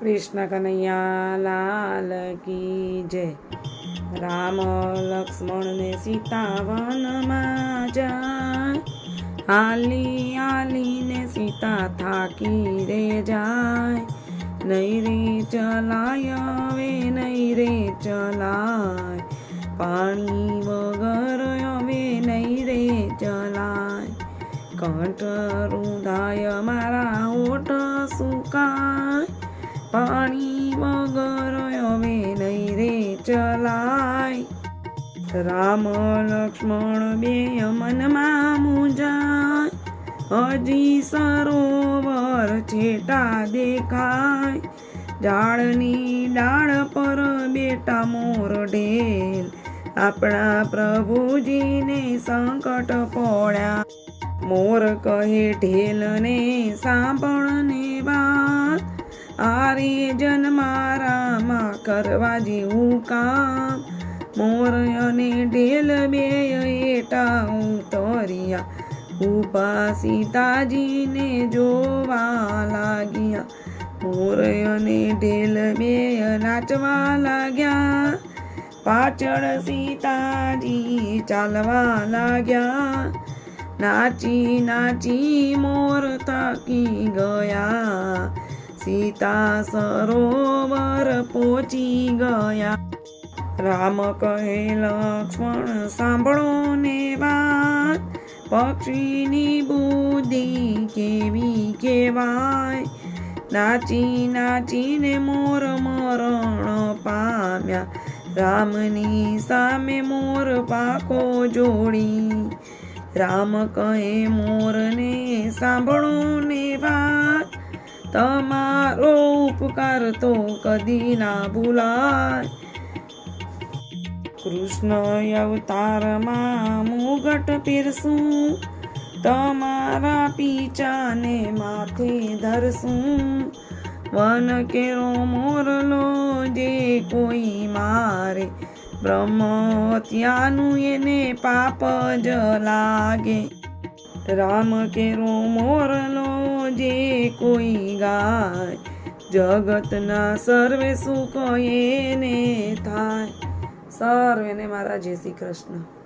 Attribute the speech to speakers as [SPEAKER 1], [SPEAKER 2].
[SPEAKER 1] કૃષ્ણ કનૈયા લાલ કી જય. રામ લક્ષ્મણ ને સીતા વનમાં જાય હાલી હાલીને સીતા થાકી રે જાય. નહીં રે ચલાય હવે નહીં રે ચલાય. પાણી વગર હવે નહીં રે ચલાય. કંઠ રૂધાય મારા ઓઠ સુકાય. પાણી વગર હવે નહીં રે ચલાય રામ લક્ષ્મણ બે મનમાં મૂંઝાય હજી સરોવર છેટા દેખાય ઝાડની ડાળ પર બેટા મોર ઢેલ આપણા પ્રભુજીને સંકટ પડ્યા મોર કહે ઢેલને સાંભળને વાત આરે જન મારામાં કરવા જેવું કામ. મોર અને ઢેલ બે એટા ઉતર્યા. ઊભા સીતાજીને જોવા લાગ્યા. મોર અને ઢેલ બે નાચવા લાગ્યા. પાછળ સીતાજી ચાલવા લાગ્યા. નાચી નાચી મોર થાકી ગયા. સીતા સરોવર પહોંચી ગયા. રામ કહે, લક્ષ્મણ, સાંભળો ને વાત. પક્ષીની બુદ્ધિ કેવી કહેવાય? નાચી, નાચીને મોર મરણ પામ્યા. રામની સામે મોર પાકો જોડી. રામ કહે, મોરને સાંભળો ને વાત. તમારો ઉપકાર તો કદી ના ભૂલાય કૃષ્ણ અવતારમાં મુગટ પીરસું તમારા પીચાને માથે ધરશું વન કેરો મોરલો જે કોઈ મારે બ્રહ્મ ત્યાંનું એને પાપ જ લાગે રામ કેરો મોરલો જે કોઈ ગાય. જગતના સર્વે સુખ એને થાય. સર્વેને મારા જય શ્રી કૃષ્ણ.